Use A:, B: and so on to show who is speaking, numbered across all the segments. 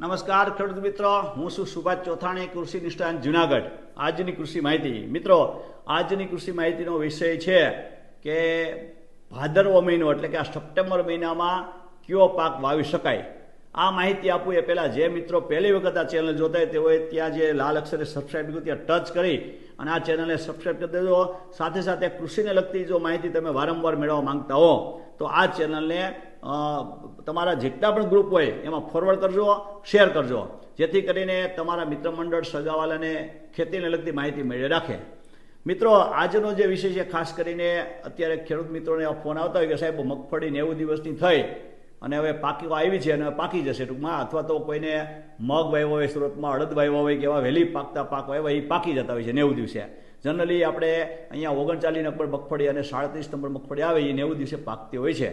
A: નમસ્કાર, ખેડૂત મિત્રો. હું છું સુભાષ ચોથાણી, કૃષિ નિષ્ઠાન જુનાગઢ. આજની કૃષિ માહિતી. મિત્રો, આજની કૃષિ માહિતીનો વિષય છે કે ભાદરવો મહિનો એટલે કે આ સપ્ટેમ્બર મહિનામાં કયો પાક વાવી શકાય? આ માહિતી આપું એ પહેલાં જે મિત્રો પહેલી વખત આ ચેનલ જોતા હોય તેઓએ ત્યાં જે લાલ અક્ષરે સબસ્ક્રાઇબ કર્યું ત્યાં ટચ કરી અને આ ચેનલને સબસ્ક્રાઈબ કરી દેજો. સાથે સાથે કૃષિને લગતી જો માહિતી તમે વારંવાર મેળવવા માંગતા હો, તો આ ચેનલને તમારા જેટલા પણ ગ્રુપ હોય, એમાં ફોરવર્ડ કરજો શેર કરજો. જેથી કરીને તમારા મિત્ર મંડળ સગાવાલાને ખેતીને લગતી માહિતી મેળવી રાખે. મિત્રો, આજનો જે વિષય છે, ખાસ કરીને અત્યારે ખેડૂત મિત્રોને ફોન આવતા હોય કે સાહેબ, મગફળી નેવું દિવસની થઈ અને હવે પાકી આવી છે અને પાકી જશે ટૂંકમાં, અથવા તો કોઈને મગ વાવ્યો હોય, સુરતમાં અડદ વાવ્યો હોય કે એવા વહેલી પાકતા પાક વાવ્યા એ પાકી જતા હોય છે નેવું દિવસે. જનરલી આપણે અહીંયા ઓગણચાલીસ નંબર મગફળી અને સાડત્રીસ નંબર મગફળી આવે, એ નેવું દિવસે પાકતી હોય છે.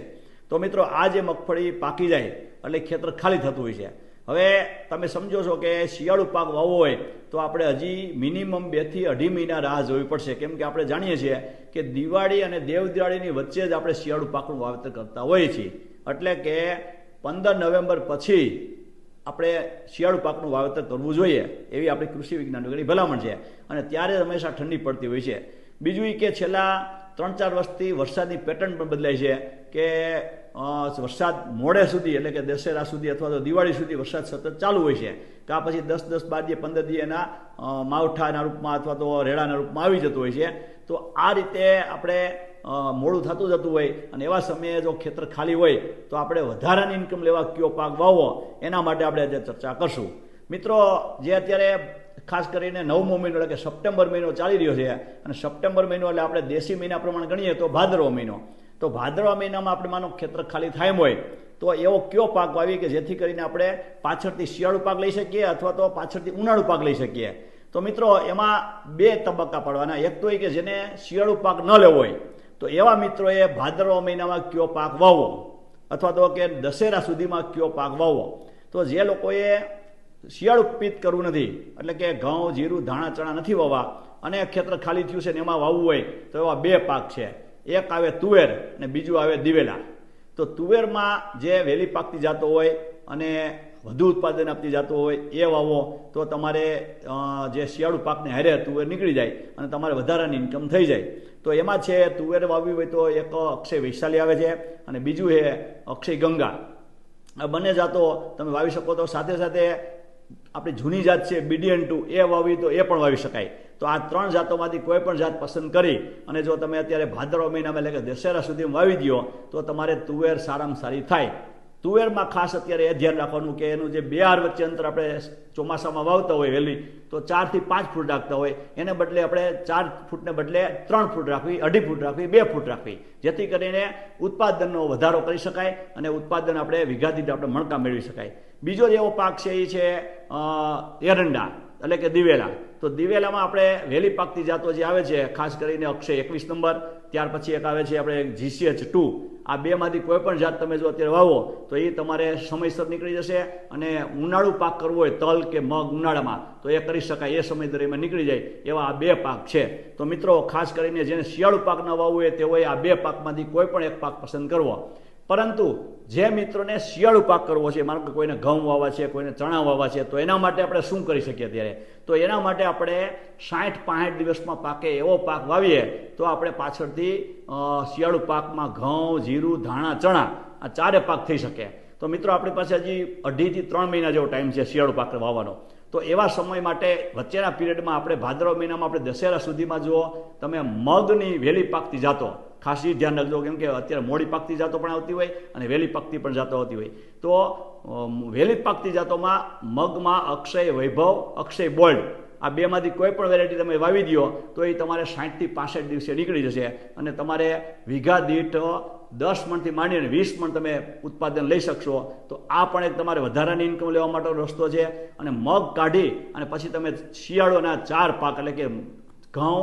A: તો મિત્રો આ જે મગફળી પાકી જાય, એટલે ખેતર ખાલી થતું હોય છે. હવે તમે સમજો છો કે શિયાળુ પાક વાવવો હોય, તો આપણે હજી મિનિમમ બેથી અઢી મહિના રાહ જોવી પડશે. કેમ કે આપણે જાણીએ છીએ કે દિવાળી અને દેવ દિવાળીની વચ્ચે જ આપણે શિયાળુ પાકનું વાવેતર કરતા હોઈએ છીએ. એટલે કે પંદર નવેમ્બર પછી આપણે શિયાળુ પાકનું વાવેતર કરવું જોઈએ, એવી આપણી કૃષિ વિજ્ઞાનની ભલામણ છે. અને ત્યારે હંમેશા ઠંડી પડતી હોય છે. બીજું એ કે છેલ્લા ત્રણ ચાર વર્ષથી વરસાદની પેટર્ન પણ બદલાય છે કે વરસાદ મોડે સુધી, એટલે કે દશેરા સુધી અથવા તો દિવાળી સુધી વરસાદ સતત ચાલુ હોય છે. કાં પછી દસ દસ, બાર દી પંદર દી એના માવઠાના રૂપમાં અથવા તો રેડાના રૂપમાં આવી જતું હોય છે. તો આ રીતે આપણે મોડું થતું જતું હોય અને એવા સમયે જો ખેતર ખાલી હોય, તો આપણે વધારાની ઇન્કમ લેવા કયો પાક વાવો એના માટે આપણે આજે ચર્ચા કરશું. મિત્રો, જે અત્યારે ખાસ કરીને નવમો મહિનો એટલે કે સપ્ટેમ્બર મહિનો ચાલી રહ્યો છે અને સપ્ટેમ્બર મહિનો એટલે આપણે દેશી મહિના પ્રમાણે ગણીએ તો ભાદરવો મહિનો. તો ભાદરવા મહિનામાં આપણે માનો ખેતર ખાલી થાય હોય, તો એવો કયો પાક વાવીએ કે જેથી કરીને આપણે પાછળથી શિયાળુ પાક લઈ શકીએ અથવા તો પાછળથી ઉનાળુ પાક લઈ શકીએ. તો મિત્રો, એમાં બે તબક્કા પડવાના એક તો એ કે જેને શિયાળુ પાક ન લેવો હોય, તો એવા મિત્રોએ ભાદરવા મહિનામાં કયો પાક વાવો અથવા તો કે દશેરા સુધીમાં કયો પાક વાવો તો જે લોકોએ શિયાળુ પિત્ત કરવું નથી. એટલે કે ઘઉં, જીરું, ધાણા, ચણા નથી વાવવા. અને ખેતર ખાલી થયું છે ને એમાં વાવવું હોય, તો એવા બે પાક છે. એક આવે તુવેર અને બીજું આવે દિવેલા. તો તુવેરમાં જે વહેલી પાકતી જાતો હોય અને વધુ ઉત્પાદન આપતી જાતો હોય એ વાવો, તો તમારે જે શિયાળુ પાકને હારે તુવેર નીકળી જાય અને તમારે વધારાની ઇન્કમ થઈ જાય. તો એમાં છે તુવેર વાવવી હોય તો એક અક્ષય વૈશાલી આવે છે અને બીજું છે અક્ષય ગંગા. આ બંને જાતો તમે વાવી શકો તો સાથે સાથે આપણી જૂની જાત છે બીડીએન ટુ એ વાવી તો એ પણ વાવી શકાય. તો આ ત્રણ જાતોમાંથી કોઈ પણ જાત પસંદ કરી અને જો તમે અત્યારે ભાદરવા મહિનામાં એટલે કે દશેરા સુધી વાવી દો તો તમારે તુવેર સારામાં સારી થાય. તુવેરમાં ખાસ અત્યારે એ ધ્યાન રાખવાનું કે એનું જે બે હાર વચ્ચે અંતર આપણે ચોમાસામાં વાવતા હોય વહેલી, તો ચારથી પાંચ ફૂટ રાખતા હોય. એને બદલે આપણે ચાર ફૂટને બદલે ત્રણ ફૂટ રાખવી, અઢી ફૂટ રાખવી, બે ફૂટ રાખવી. જેથી કરીને ઉત્પાદનનો વધારો કરી શકાય અને ઉત્પાદન આપણે વિઘાથી આપણે મણકા મેળવી શકાય. બીજો જેવો પાક છે એ છે એરંડા, એટલે કે દિવેલા. તો દિવેલામાં આપણે વહેલી પાકતી જાતો જે આવે છે, ખાસ કરીને અક્ષય એકવીસ નંબર, ત્યાર પછી એક આવે છે આપણે જીસીએચ ટુ. આ બેમાંથી કોઈ પણ જાત તમે જો અત્યારે વાવો, તો એ તમારે સમયસર નીકળી જશે અને ઉનાળુ પાક કરવો હોય તલ કે મગ ઉનાળામાં, તો એ કરી શકાય, એ સમય દરમિયાન નીકળી જાય એવા આ બે પાક છે. તો મિત્રો, ખાસ કરીને જેને શિયાળુ પાક ન વાવવું હોય તેઓએ આ બે પાકમાંથી કોઈ પણ એક પાક પસંદ કરવો. પરંતુ જે મિત્રોને શિયાળુ પાક કરવો છે, માનો કે કોઈને ઘઉં વાવવા છે, કોઈને ચણા વાવવા છે, તો એના માટે આપણે શું કરી શકીએ અત્યારે? તો એના માટે આપણે સાઠ પાંઠ દિવસમાં પાકે એવો પાક વાવીએ, તો આપણે પાછળથી શિયાળુ પાકમાં ઘઉં, જીરું, ધાણા, ચણા આ ચારે પાક થઈ શકે. તો મિત્રો, આપણી પાસે હજી અઢીથી ત્રણ મહિના જેવો ટાઈમ છે શિયાળુ પાક વાવવાનો. તો એવા સમય માટે વચ્ચેના પિરિયડમાં આપણે ભાદરવ મહિનામાં આપણે દશેરા સુધીમાં જુઓ, તમે મગની વહેલી પાકતી જાતો. ખાસ ધ્યાન રાખજો. કેમ કે અત્યારે મોડી પાકતી જાતો પણ આવતી હોય અને વહેલી પાકતી પણ જાતો આવતી હોય. તો વહેલી પાકતી જાતોમાં મગમાં અક્ષય વૈભવ, અક્ષય બોલ્ડ આ બેમાંથી કોઈ પણ વેરાયટી તમે વાવી દો, તો એ તમારે સાઠથી પાસઠ દિવસે નીકળી જશે. અને તમારે વીઘા દીઠ દસ મણથી માંડીને વીસ મણ તમે ઉત્પાદન લઈ શકશો. તો આ પણ એક તમારે વધારાની ઇન્કમ લેવા માટેનો રસ્તો છે. અને મગ કાઢી અને પછી તમે શિયાળોના ચાર પાક એટલે કે ઘઉં,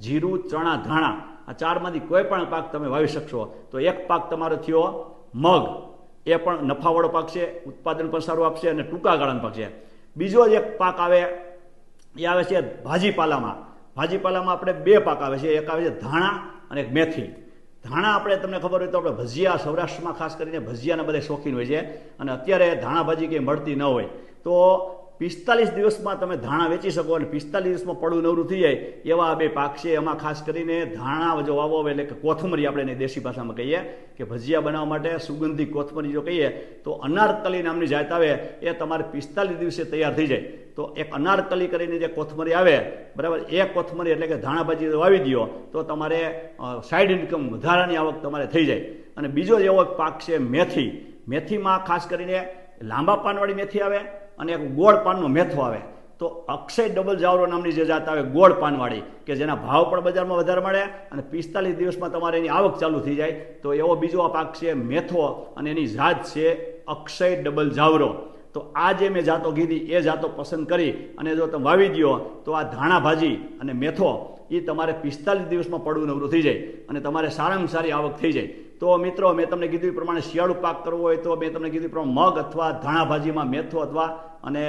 A: જીરું, ચણા, ધાણા આ ચારમાંથી કોઈ પણ પાક તમે વાવી શકશો. તો એક પાક તમારો થયો મગ. એ પણ નફાવાળો પાક છે, ઉત્પાદન પણ સારું આપશે અને ટૂંકા ગાળાનો પાક છે. બીજો એક પાક આવે, એ આવે છે ભાજીપાલામાં. ભાજીપાલામાં આપણે બે પાક આવે છે. એક આવે છે ધાણા અને મેથી. ધાણા આપણે તમને ખબર હોય તો આપણે ભજીયા સૌરાષ્ટ્રમાં ખાસ કરીને ભજીયાના બધા શોખીન હોય છે. અને અત્યારે ધાણા ભાજી કંઈ મળતી ન હોય. તો પિસ્તાલીસ દિવસમાં તમે ધાણા વેચી શકો અને પિસ્તાલીસ દિવસમાં પડું નવરું થઈ જાય, એવા બે પાક છે એમાં ખાસ કરીને ધાણા જો વાવો એટલે કે કોથમરી આપણે દેશી ભાષામાં કહીએ, કે ભજીયા બનાવવા માટે સુગંધી કોથમરી જો કહીએ, તો અનારકલી નામની જાત આવે, એ તમારે પિસ્તાલીસ દિવસે તૈયાર થઈ જાય. તો એક અનારકલી કરીને જે કોથમરી આવે, બરાબર, એ કોથમરી એટલે કે ધાણા ભાજી વાવી દો, તો તમારે સાઈડ ઇન્કમ વધારાની આવક તમારે થઈ જાય. અને બીજો એવો પાક છે મેથી. મેથીમાં ખાસ કરીને લાંબા પાનવાળી મેથી આવે અને એક ગોળ પાનનો મેથો આવે. તો અક્ષય ડબલ જાવરો નામની જે જાત આવે, ગોળ પાનવાળી, કે જેના ભાવ પણ બજારમાં વધારે મળે અને પિસ્તાલીસ દિવસમાં તમારે એની આવક ચાલુ થઈ જાય. તો એવો બીજો આ પાક છે મેથો અને એની જાત છે અક્ષય ડબલ જાવરો. તો આ જે મેં જાતો કીધી, એ જાતો પસંદ કરી અને જો તમે વાવી દો તો આ ધાણા ભાજી અને મેથો એ તમારે પિસ્તાલીસ દિવસમાં પડવું નવરું થઈ જાય અને તમારે સારામાં સારી આવક થઈ જાય. તો મિત્રો, મેં તમને કીધું એ પ્રમાણે શિયાળુ પાક કરવો હોય તો મેં તમને કીધું પ્રમાણે મગ અથવા ધાણા મેથો અથવા અને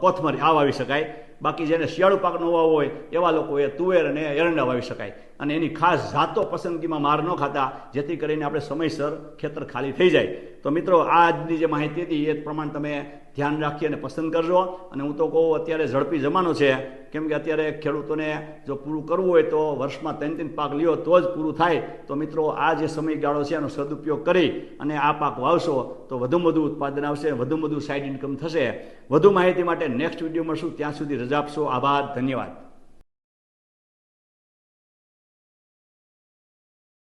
A: કોથમરી આ વાવી શકાય. બાકી જેને શિયાળુ પાક નો વાવવો હોય, એવા લોકોએ તુવેર અને એરંડા વાવી શકાય. અને એની ખાસ જાતો પસંદગીમાં માર ન ખાતા, જેથી કરીને આપણે સમયસર ખેતર ખાલી થઈ જાય. તો મિત્રો, આજની જે માહિતી હતી, એ પ્રમાણે તમે ધ્યાન રાખી અને પસંદ કરજો. અને હું તો કહું, અત્યારે ઝડપી જમાનો છે. કેમ કે અત્યારે ખેડૂતોને જો પૂરું કરવું હોય તો વર્ષમાં ત્રણ ત્રણ પાક લ્યો, તો જ પૂરું થાય. તો મિત્રો, આ જે સમયગાળો છે, એનો સદુપયોગ કરી અને આ પાક વાવશો, તો વધુ વધુ ઉત્પાદન આવશે વધુમાં વધુ સાઇડ ઇન્કમ થશે. વધુ માહિતી માટે નેક્સ્ટ વીડિયો મળશું ત્યાં સુધી રજા આપશો આભાર ધન્યવાદ